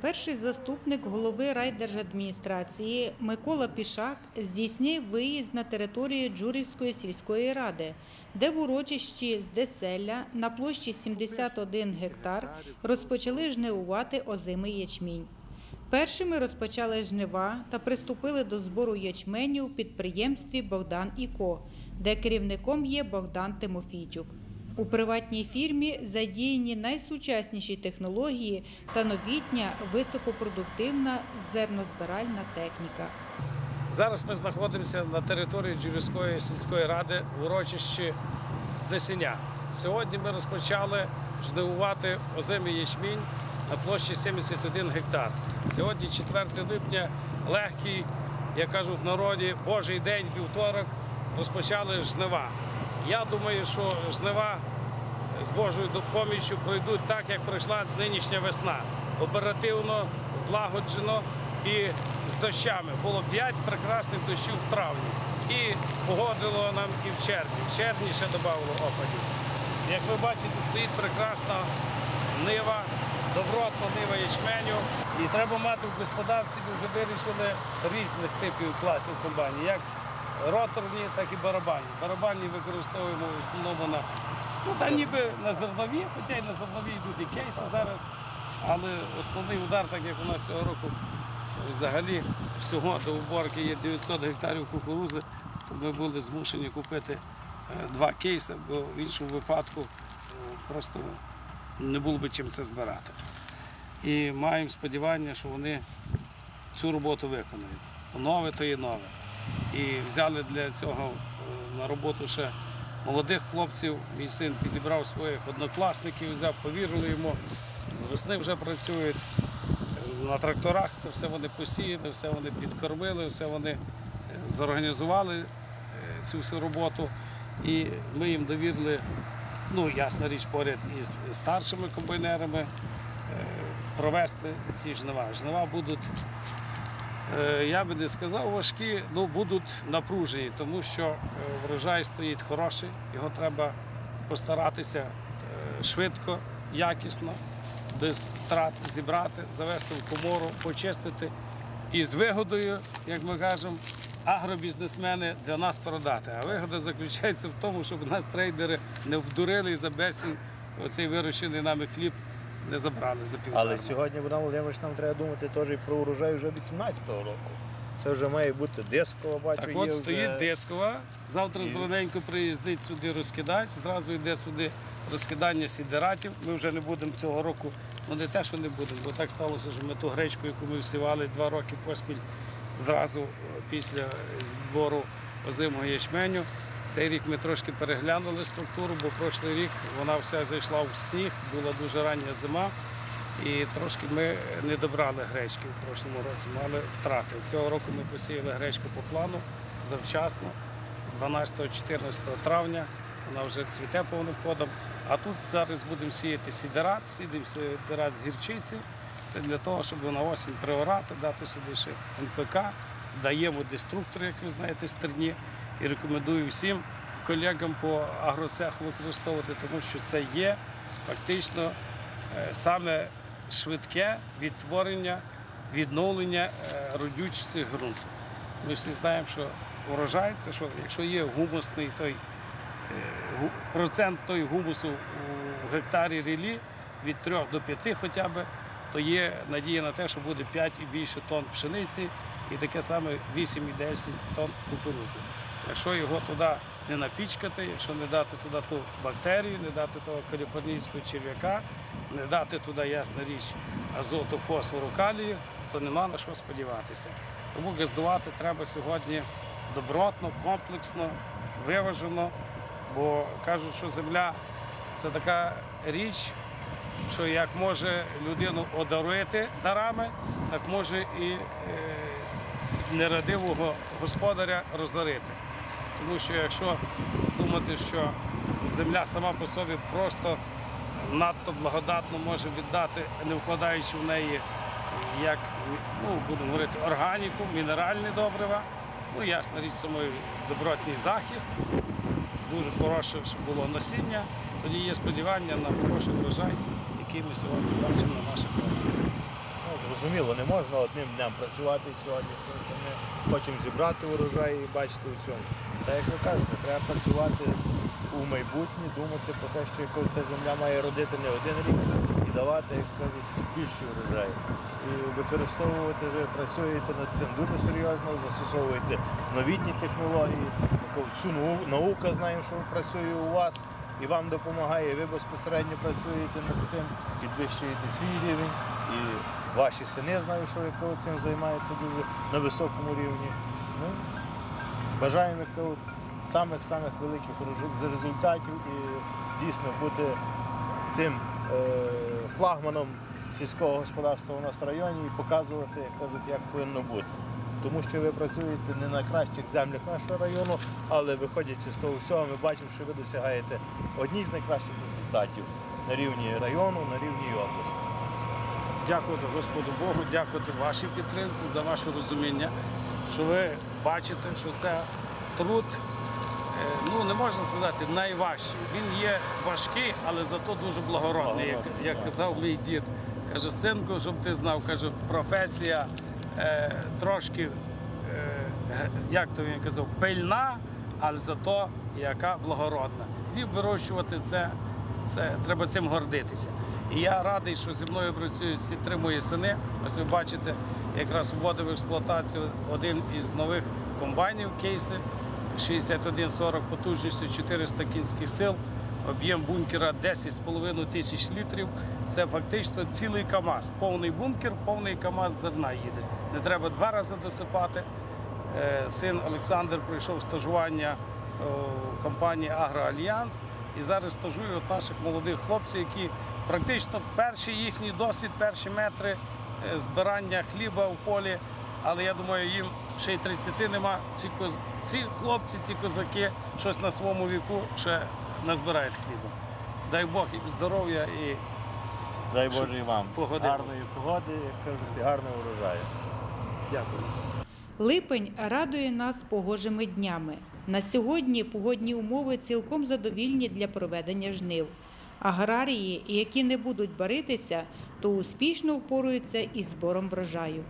Перший заступник голови райдержадміністрації Микола Пішак здійснив виїзд на територію Джурівської сільської ради, де в урочищі з Деселля на площі 71 гектар розпочали жнивувати озимий ячмінь. Першими розпочали жнива та приступили до збору ячменю у підприємстві Богдан і Ко, де керівником є Богдан Тимофійчук. У приватній фірмі задіяні найсучасніші технології та новітня високопродуктивна зернозбиральна техніка. Зараз ми знаходимося на території Джурівської сільської ради в урочищі з Десеня. Сьогодні ми розпочали жнивувати озимий ячмінь на площі 71 гектар. Сьогодні 4 липня, легкий, як кажуть в народі, Божий день, вівторок, розпочали жнива. Я думаю, що жнива з Божою допоміччю пройдуть так, як пройшла нинішня весна. Оперативно, злагоджено і з дощами. Було 5 прекрасних дощів в травні. І погодило нам і в червні. В червні ще додавало опадів. Як ви бачите, стоїть прекрасна нива, добротна нива ячменю. І треба мати в господарстві, вже вирішили різних типів класів комбайнів, як роторні, так і барабанні. Барабанні використовуємо в основному на ну, та ніби на зернові, хоча й на зернові йдуть і кейси зараз. Але основний удар, так як у нас цього року взагалі всього до уборки є 900 гектарів кукурузи, то ми були змушені купити е, два кейси, бо в іншому випадку е, просто не було би чим це збирати. І маємо сподівання, що вони цю роботу виконають. Нове то є нове. І взяли для цього е, на роботу ще молодих хлопців. Мій син підібрав своїх однокласників, взяв, повірили йому. З весни вже працюють на тракторах. Це все вони посіяли, все вони підкормили, все вони е, зорганізували е, цю всю роботу. І ми їм довірили, ну ясна річ, поряд із старшими комбайнерами е, провести ці жнива. Жнива будуть Я би не сказав важкі, ну будуть напружені, тому що е, врожай стоїть хороший, його треба постаратися е, швидко, якісно, без втрат зібрати, завести в комору, почистити і з вигодою, як ми кажемо, агробізнесмени для нас продати. А вигода заключається в тому, щоб нас трейдери не обдурили за безцінь оцей вирощений нами хліб не забрали за півдарма. Але сьогодні, Богдан Володимирович, нам треба думати теж і про урожай вже 18-го року. Це вже має бути дискова, бачу, Так є от вже... стоїть дискова. Завтра І- зелененько приїздить сюди розкидач, зразу йде сюди розкидання сідератів. Ми вже не будемо цього року, ну не те, що не будемо, бо так сталося, що ми ту гречку, яку ми всівали два роки поспіль, зразу е, після збору озимого ячменю. Цей рік ми трошки переглянули структуру, бо прошлий рік вона вся зайшла в сніг, була дуже рання зима. І трошки ми не добрали гречки в прошлому році, мали втрати. Цього року ми посіяли гречку по плану завчасно, 12-14 травня. Вона вже цвіте повним ходом. А тут зараз будемо сіяти сідерат, сідемо сідерат з гірчиці. Це для того, щоб на осінь приорати, дати сюди ще НПК. Даємо деструктор, як ви знаєте, стерні. І рекомендую всім колегам по агроцеху використовувати, тому що це є фактично е, саме швидке відтворення, відновлення е, родючості ґрунту. Ми всі знаємо, що урожай це що, якщо є гумусний той е, процент той гумусу у гектарі рілі від 3 до 5 хоча б, то є надія на те, що буде 5 і більше тонн пшениці і таке саме 8 і 10 тонн кукурудзи. Якщо його туди не напічкати, якщо не дати туди ту бактерію, не дати того каліфорнійського черв'яка, не дати туди, ясна річ, азоту, фосфору, калію, то нема на що сподіватися. Тому газдувати треба сьогодні добротно, комплексно, виважено, бо кажуть, що земля це така річ, що як може людину одарити дарами, так може і е, нерадивого господаря розорити. Тому що якщо думати, що земля сама по собі просто надто благодатно може віддати, не вкладаючи в неї як ну, будемо говорити, органіку, мінеральні добрива, ну ясна річ, самий добротний захист, дуже хороше, щоб було насіння, тоді є сподівання на хороший врожай, який ми сьогодні бачимо на наших полях. Зрозуміло, не можна одним днем працювати сьогодні, хочемо зібрати урожай і бачити у цьому. Та як ви кажете, треба працювати у майбутнє, думати про те, що яку ця земля має родити не один рік і давати, як кажуть, більший урожай. І використовувати ви працюєте над цим дуже серйозно, застосовуєте новітні технології, таку всю наука знаємо, що працює у вас і вам допомагає, ви безпосередньо працюєте над цим, підвищуєте свій рівень. Ваші сини знаю, що коли цим займаються дуже на високому рівні. Ну, бажаємо як самих-самих великих результатів і дійсно бути тим е, флагманом сільського господарства у нас в районі і показувати, як повинно бути. Тому що ви працюєте не на кращих землях нашого району, але виходячи з того всього, ми бачимо, що ви досягаєте одні з найкращих результатів на рівні району, на рівні області. Дякувати Господу Богу, дякувати вашій підтримці за ваше розуміння, що ви бачите, що це труд, е, ну не можна сказати, найважчий. Він є важкий, але зато дуже благородний. Як, як казав мій дід. Каже, синку, щоб ти знав, каже, професія е, трошки, е, як то він казав, пильна, але зато яка благородна. Хліб вирощувати це, це треба цим гордитися. І я радий, що зі мною працюють всі три мої сини. Ось ви бачите, якраз вводив в експлуатацію один із нових комбайнів кейси 6140 потужністю 400 кінських сил. Об'єм бункера 10,5 тисяч літрів. Це фактично цілий КАМАЗ. Повний бункер, повний КАМАЗ зерна їде. Не треба два рази досипати. Е, Син Олександр пройшов стажування в компанії Агроальянс і зараз стажує от наших молодих хлопців, які практично перший їхній досвід, перші метри е, збирання хліба в полі. Але я думаю, їм ще й 30 нема. Ці, коз... ці хлопці, ці козаки щось на своєму віку ще назбирають хліба. Дай Бог їм здоров'я і Дай Боже і вам Погоди. гарної погоди, як кажуть, і гарного урожаю. дякую. Липень радує нас погожими днями. На сьогодні погодні умови цілком задовільні для проведення жнив. Аграрії, які не будуть баритися, то успішно впоруються із збором врожаю.